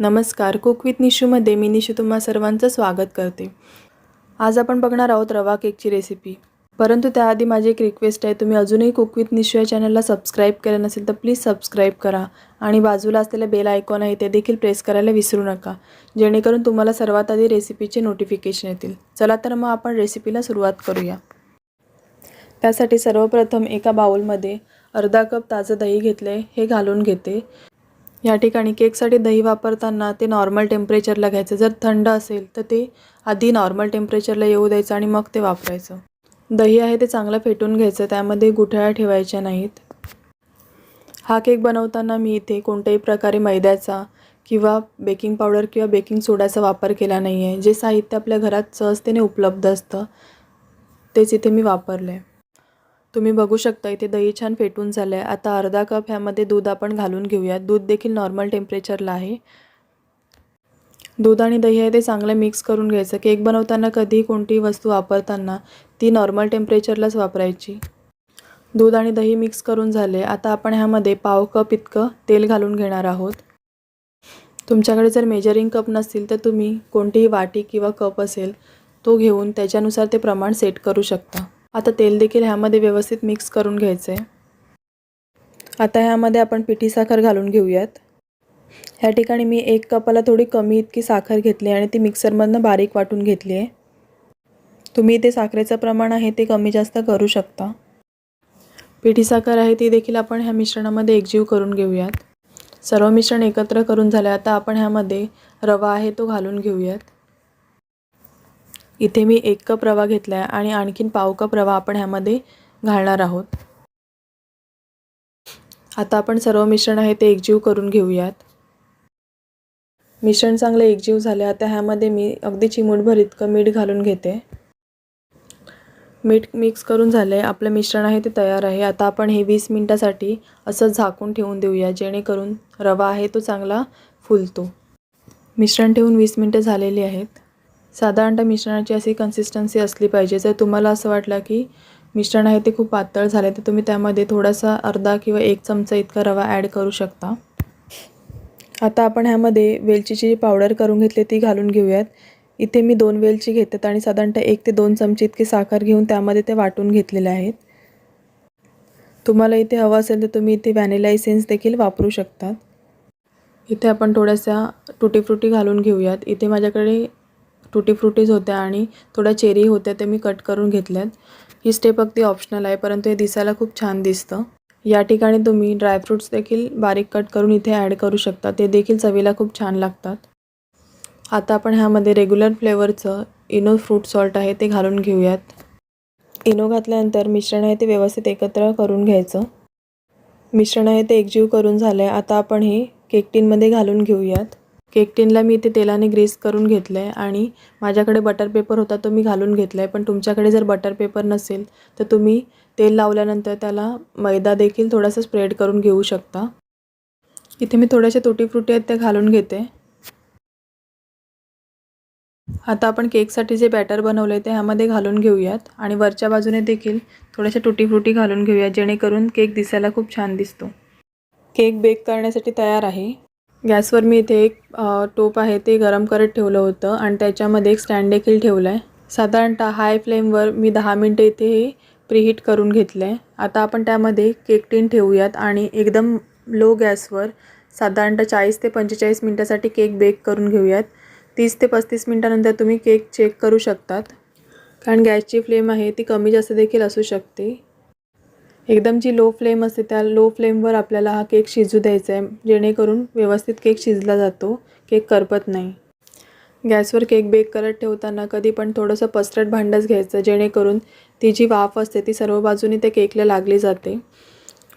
नमस्कार. Cook with निशूमध्ये मी निशू तुम्हा सर्वांचं स्वागत करते. आज आपण बघणार आहोत रवा केकची रेसिपी परंतु त्याआधी माझी एक रिक्वेस्ट आहे तुम्ही अजूनही कुक विथ निशू या चॅनलला सबस्क्राईब केलं नसेल तर प्लीज सबस्क्राईब करा आणि बाजूला असलेलं बेल आयकॉन आहे ते देखील प्रेस करायला विसरू नका जेणेकरून तुम्हाला सर्वात आधी रेसिपीचे नोटिफिकेशन येतील. चला तर मग आपण रेसिपीला सुरुवात करूया. त्यासाठी सर्वप्रथम एका बाउलमध्ये अर्धा कप ताजं दही घेतलं आहे हे घालून घेते. या ठिकाणी केकसाठी दही वापरताना ते नॉर्मल टेम्परेचरला घ्यायचं. जर थंड असेल तर ते आधी नॉर्मल टेम्परेचरला येऊ द्यायचं आणि मग ते वापरायचं. दही आहे ते चांगलं फेटून घ्यायचं त्यामध्ये गुठळ्या ठेवायच्या नाहीत. हा केक बनवताना मी इथे कोणत्याही प्रकारे मैद्याचा किंवा बेकिंग पावडर किंवा बेकिंग सोड्याचा वापर केला नाही आहे जे साहित्य आपल्या घरात सहजतेने उपलब्ध असतं तेच इथे मी वापरलं आहे तुम्ही बघू शकता इथे दही छान फेटून झालं आहे आता अर्धा कप ह्यामध्ये दूध आपण घालून घेऊयात. दूध देखील नॉर्मल टेम्परेचरला आहे. दूध आणि दही आहे ते चांगलं मिक्स करून घ्यायचं. केक बनवताना कधीही कोणतीही वस्तू वापरताना ती नॉर्मल टेम्परेचरलाच वापरायची. दूध आणि दही मिक्स करून झाले. आता आपण ह्यामध्ये पाव कप इतकं तेल घालून घेणार आहोत. तुमच्याकडे जर मेजरिंग कप नसतील तर तुम्ही कोणतीही वाटी किंवा कप असेल तो घेऊन त्याच्यानुसार ते प्रमाण सेट करू शकता. आता तेल देखील ह्यामध्ये व्यवस्थित मिक्स करून घ्यायचं आहे आता ह्यामध्ये आपण पिठी साखर घालून घेऊयात. ह्या ठिकाणी मी एक कपाला थोडी कमी इतकी साखर घेतली आणि ती मिक्सरमधनं बारीक वाटून घेतली आहे. तुम्ही ते साखरेचं प्रमाण आहे ते कमी जास्त करू शकता. पिठी साखर आहे ती देखील आपण ह्या मिश्रणामध्ये एकजीव करून घेऊयात. सर्व मिश्रण एकत्र करून झालं आता आपण ह्यामध्ये रवा आहे तो घालून घेऊयात. इथे मी एक कप रवा घेतला आहे आणि आणखीन पाव कप रवा आपण ह्यामध्ये घालणार आहोत. आता आपण सर्व मिश्रण आहे ते एकजीव करून घेऊयात. मिश्रण चांगलं एकजीव झाले आता ह्यामध्ये मी अगदी चिमूटभर इतकं मीठ घालून घेते. मीठ मिक्स करून झालं आहे आपलं मिश्रण आहे ते तयार आहे. आता आपण हे वीस मिनटासाठी असं झाकून ठेवून देऊया जेणेकरून रवा आहे तो चांगला फुलतो. मिश्रण ठेवून वीस मिनटं झालेली आहेत. साधारणतः मिश्रणाची अशी कन्सिस्टन्सी असली पाहिजे. जर तुम्हाला असं वाटलं की मिश्रण आहे ते खूप पातळ झाले तर तुम्ही त्यामध्ये थोडासा अर्धा किंवा एक चमचा इतका रवा ॲड करू शकता. आता आपण ह्यामध्ये वेलचीची पावडर करून घेतली ती घालून घेऊयात. इथे मी दोन वेलची घेतात आणि साधारणतः एक ते दोन चमचे इतकी साखर घेऊन त्यामध्ये ते वाटून घेतलेले आहेत. तुम्हाला इथे हवं असेल तर तुम्ही इथे व्हॅनिला इसेन्स देखील वापरू शकतात. इथे आपण थोड्याशा टुटीफ्रुटी घालून घेऊयात. इथे माझ्याकडे टुटी फ्रुटीज होत्या आणि थोड्या चेरी होत्या ते मी कट करून घेतल्यात. ही स्टेप अगदी ऑप्शनल आहे परंतु हे दिसायला खूप छान दिसतं. या ठिकाणी तुम्ही ड्रायफ्रूट्स देखील बारीक कट करून इथे ॲड करू शकता. ते देखील चवीला खूप छान लागतात. आता आपण ह्यामध्ये रेग्युलर फ्लेवरचं इनो फ्रूट सॉल्ट आहे ते घालून घेऊयात. इनो घातल्यानंतर मिश्रण आहे ते व्यवस्थित एकत्र करून घ्यायचं. मिश्रण आहे ते एकजीव करून झालं आहे आता आपण हे केक टीनमध्ये घालून घेऊयात. केक टिनला मी इथे तेलाने ग्रीस करून घेतलं आहे आणि माझ्याकडे बटर पेपर होता तो मी घालून घेतला आहे पण तुमच्याकडे जर बटर पेपर नसेल तर तुम्ही तेल लावल्यानंतर त्याला मैदा देखील थोडासा स्प्रेड करून घेऊ शकता. इथे मी थोड्याशा तुटी फ्रुटी आहेत त्या घालून घेते. आता आपण केकसाठी जे बॅटर बनवलं आहे ते ह्यामध्ये घालून घेऊयात आणि वरच्या बाजूने देखील थोड्याशा तुटी फ्रुटी घालून घेऊयात जेणेकरून केक दिसायला खूप छान दिसतो. केक बेक करण्यासाठी तयार आहे. गॅसवर मी इथे एक टोप आहे ते गरम करत ठेवलं होतं आणि त्याच्यामध्ये एक स्टँड देखील ठेवलं आहे. साधारणतः हाय फ्लेमवर मी दहा मिनटं इथे हे प्रीहीट करून घेतलं आहे आता आपण त्यामध्ये केक टीन ठेवूयात आणि एकदम लो गॅसवर साधारणतः चाळीस ते पंचेचाळीस मिनटासाठी केक बेक करून घेऊयात. तीस ते पस्तीस मिनटानंतर तुम्ही केक चेक करू शकतात. कारण गॅसची फ्लेम आहे ती कमी जास्त देखील असू शकते. एकदम जी लो फ्लेम असते त्या लो फ्लेमवर आपल्याला हा केक शिजू द्यायचा आहे जेणेकरून व्यवस्थित केक शिजला जातो केक करपत नाही. गॅसवर केक बेक करत ठेवताना कधी पण थोडंसं पसरट भांडंच घ्यायचं जेणेकरून ती जी वाफ असते ती सर्व बाजूनी त्या केकला लागली जाते.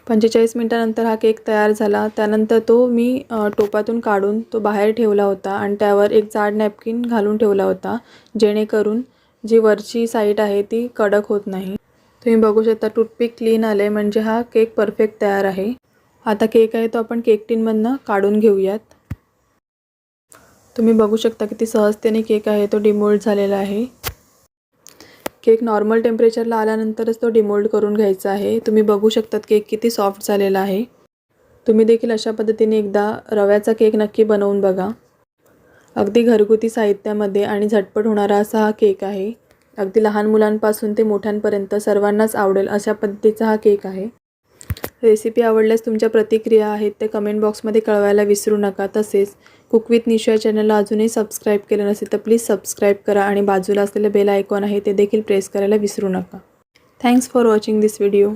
पंचेचाळीस मिनटानंतर हा केक तयार झाला त्यानंतर तो मी टोपातून काढून तो बाहेर ठेवला होता आणि त्यावर एक जाड नॅपकिन घालून ठेवला होता जेणेकरून जी वरची साईड आहे ती कडक होत नाही. तुम्ही बघू शकता टूथपिक क्लीन आले म्हणजे हा केक परफेक्ट तयार आहे. आता केक आहे तो आपण केक टीनमधनं काढून घेऊयात. तुम्ही बघू शकता किती सहजतेने केक आहे तो डिमोल्ड झालेला आहे. केक नॉर्मल टेम्परेचरला आल्यानंतरच तो डिमोल्ड करून घ्यायचा आहे. तुम्ही बघू शकतात केक किती सॉफ्ट झालेला आहे. तुम्ही देखील अशा पद्धतीने एकदा रव्याचा केक नक्की बनवून बघा. अगदी घरगुती साहित्यामध्ये आणि झटपट होणारा असा हा केक आहे. अगदी लहान मुलांपासून ते मोठ्यांपर्यंत सर्वांनाच आवडेल अशा पद्धतीचा हा केक आहे. रेसिपी आवडल्यास तुमच्या प्रतिक्रिया आहेत ते कमेंट बॉक्समध्ये कळवायला विसरू नका. तसेच कुक विथ निशा चॅनलला अजूनही सबस्क्राईब केलं नसेल तर प्लीज सबस्क्राईब करा आणि बाजूला असलेलं बेल आयकॉन आहे ते देखील प्रेस करायला विसरू नका. Thanks for watching this video.